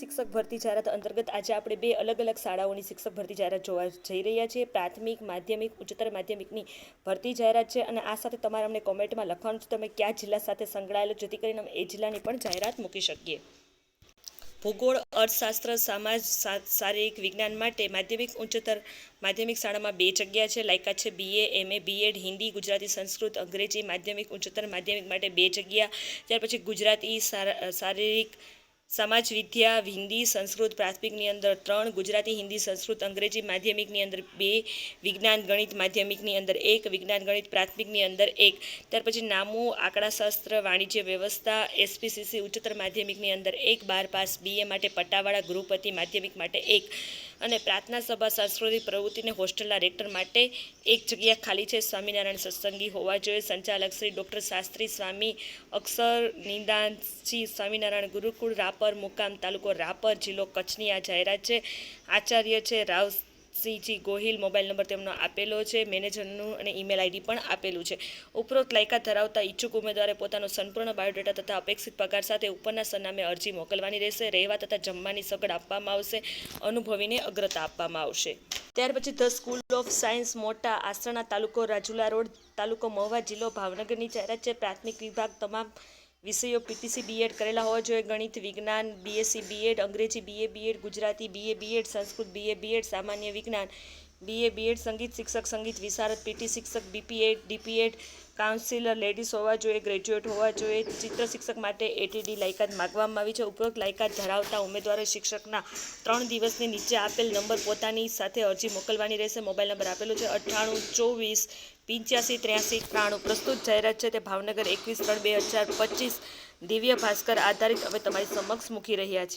શિક્ષક ભરતી જાહેરાત અંતર્ગત આજે આપણે બે અલગ અલગ શાળાઓની શિક્ષક ભરતી જાહેરાત જોવા જઈ રહ્યા છીએ. પ્રાથમિક, માધ્યમિક, ઉચ્ચતર માધ્યમિકની ભરતી જાહેરાત છે અને આ સાથે તમારે અમને કોમેન્ટમાં લખવાનું છે. તમે કયા જિલ્લા સાથે સંકળાયેલો જેથી કરીને અમે એ જિલ્લાની પણ જાહેરાત મૂકી શકીએ. ભૂગોળ, અર્થશાસ્ત્ર, સમાજ શારીરિક વિજ્ઞાન માટે માધ્યમિક, ઉચ્ચતર માધ્યમિક શાળામાં બે જગ્યા છે. લાયકાત છે B A M A B Ed Hindi, Gujarati, Sanskrit, અંગ્રેજી, માધ્યમિક, ઉચ્ચતર માધ્યમિક માટે બે જગ્યા. ત્યાર પછી ગુજરાતી શારીરિક સમાજ વિદ્યા હિન્દી સંસ્કૃત પ્રાથમિકની અંદર ત્રણ, ગુજરાતી, હિન્દી સંસ્કૃત, અંગ્રેજી માધ્યમિકની અંદર બે, વિજ્ઞાન, ગણિત માધ્યમિકની અંદર એક, વિજ્ઞાન, ગણિત પ્રાથમિકની અંદર એક. ત્યાર પછી નામો, આંકડાશાસ્ત્ર, વાણિજ્ય વ્યવસ્થા, એસપીસીસી, ઉચ્ચતર માધ્યમિકની અંદર એક, બાર પાસ, બીએ માટે પટ્ટાવાળા ગૃહપતિ માધ્યમિક માટે એક. અને પ્રાર્થના સભા, સાંસ્કૃતિક પ્રવૃત્તિને હોસ્ટેલના રેક્ટર માટે એક જગ્યા ખાલી છે, સ્વામિનારાયણ સત્સંગી હોવા જોઈએ. સંચાલક શ્રી ડૉક્ટર શાસ્ત્રી સ્વામી અક્ષર નિદાનસિંહ સ્વામિનારાયણ ગુરુકુળ રાપર મુકામ તાલુકો રાપર જિલ્લો કચ્છની આ જાહેરાત છે. આચાર્ય છે રાવ સિંહજી ગોહિલ. મોબાઈલ નંબર તેમનો આપેલો છે. મેનેજરનું અને ઈમેલ આઈડી પણ આપેલું છે. ઉપરોક્ત લાયકાત ધરાવતા ઈચ્છુક ઉમેદવારે પોતાનો સંપૂર્ણ બાયોડેટા તથા અપેક્ષિત પગાર સાથે ઉપરના સરનામે અરજી મોકલવાની રહેશે. રહેવા તથા જમવાની સગડ આપવામાં આવશે. અનુભવીને અગ્રતા આપવામાં આવશે. ત્યાર પછી ધ સ્કૂલ ઓફ સાયન્સ મોટા આસણા તાલુકો રાજુલા રોડ તાલુકો મહુવા જિલ્લો ભાવનગરની જાહેરાત છે. પ્રાથમિક વિભાગ તમામ વિષયો પીટીસી બીએડ કરેલા હોવા જોઈએ. ગણિત, વિજ્ઞાન બીએસસી બીએડ અંગ્રેજી BA BEd Gujarati BA BEd Sanskrit BA BEd સામાન્ય વિજ્ઞાન બીએ બીએડ સંગીત શિક્ષક, સંગીત વિશારદ પીટી શિક્ષક બીપીએડ ડીપીએડ કાઉન્સિલર લેડીઝ હોવા જોઈએ ગ્રેજ્યુએટ હોવા જોઈએ, ચિત્ર શિક્ષક માટે એટીડી લાયકાત માગવામાં આવી છે. ઉપરોક્ત લાયકાત ધરાવતા ઉમેદવારો શિક્ષકના ત્રણ દિવસની નીચે આપેલ નંબર પોતાની સાથે અરજી મોકલવાની રહેશે. મોબાઈલ નંબર આપેલો છે અઠ્ઠાણું, ચોવીસ, પંચ્યાસી, ત્ર્યાસી, ત્રાણું. પ્રસ્તુત જાહેરાત છે તે ભાવનગર એકવીસ ત્રણ બે હજાર પચીસ દિવ્ય ભાસ્કર આધારિત. અમે તમારી સમક્ષ મૂકી રહ્યા છીએ.